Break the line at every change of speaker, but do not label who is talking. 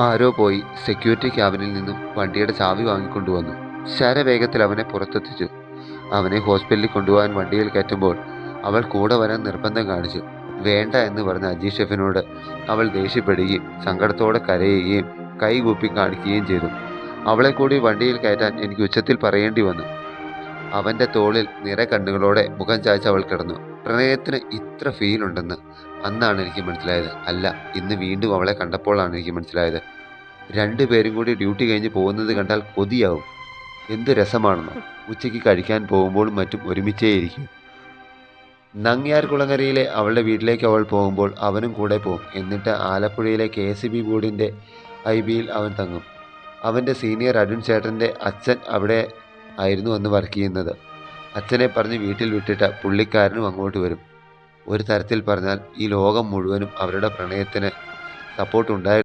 ആരോ പോയി സെക്യൂരിറ്റി ക്യാബിനിൽ നിന്നും വണ്ടിയുടെ ചാവി വാങ്ങിക്കൊണ്ടുവന്നു. ശരവേഗത്തിൽ അവനെ പുറത്തെത്തിച്ചു. അവനെ ഹോസ്പിറ്റലിൽ കൊണ്ടുപോകാൻ വണ്ടിയിൽ കയറ്റുമ്പോൾ അവൾ കൂടെ വരാൻ നിർബന്ധം കാണിച്ചു. വേണ്ട എന്ന് പറഞ്ഞ അജി ഷെഫിനോട് അവൾ ദേഷ്യപ്പെടുകയും സങ്കടത്തോടെ കരയുകയും കൈകൂപ്പി കാണിക്കുകയും ചെയ്തു. അവളെ കൂടി വണ്ടിയിൽ കയറ്റാൻ എനിക്ക് ഉച്ചത്തിൽ പറയേണ്ടി വന്നു. അവന്റെ തോളിൽ നിറ കണ്ണുകളോടെ മുഖം ചായ്ച്ച് അവൾ കിടന്നു. പ്രണയത്തിന് ഇത്ര ഫീൽ ഉണ്ടെന്ന് അന്നാണ് എനിക്ക് മനസ്സിലായത്. അല്ല ഇന്ന് വീണ്ടും അവളെ കണ്ടപ്പോഴാണ് എനിക്ക് മനസ്സിലായത്. രണ്ടുപേരും കൂടി ഡ്യൂട്ടി കഴിഞ്ഞ് പോകുന്നത് കണ്ടാൽ കൊതിയാവും. എന്ത് രസമാണെന്നോ. ഉച്ചയ്ക്ക് കഴിക്കാൻ പോകുമ്പോഴും മറ്റും ഒരുമിച്ചേയിരിക്കും. നങ്ങ്യാർ കുളങ്ങരയിലെ അവളുടെ വീട്ടിലേക്ക് അവൾ പോകുമ്പോൾ അവനും കൂടെ പോകും എന്നിട്ട് ആലപ്പുഴയിലെ കെ എസ് ബി ബോർഡിന്റെ ഐ ബിയിൽ അവൻ തങ്ങും. അവന്റെ സീനിയർ അരുൺ ചേട്ടന്റെ അച്ഛൻ അവിടെ ആയിരുന്നു അന്ന് വർക്ക് ചെയ്യുന്നത്. അച്ഛനെ പറഞ്ഞ് വീട്ടിൽ വിട്ടിട്ട് പുള്ളിക്കാരനും അങ്ങോട്ട് വരും. ഒരു തരത്തിൽ പറഞ്ഞാൽ ഈ ലോകം മുഴുവനും അവരുടെ പ്രണയത്തിന് സപ്പോർട്ട് ഉണ്ടായിരുന്നു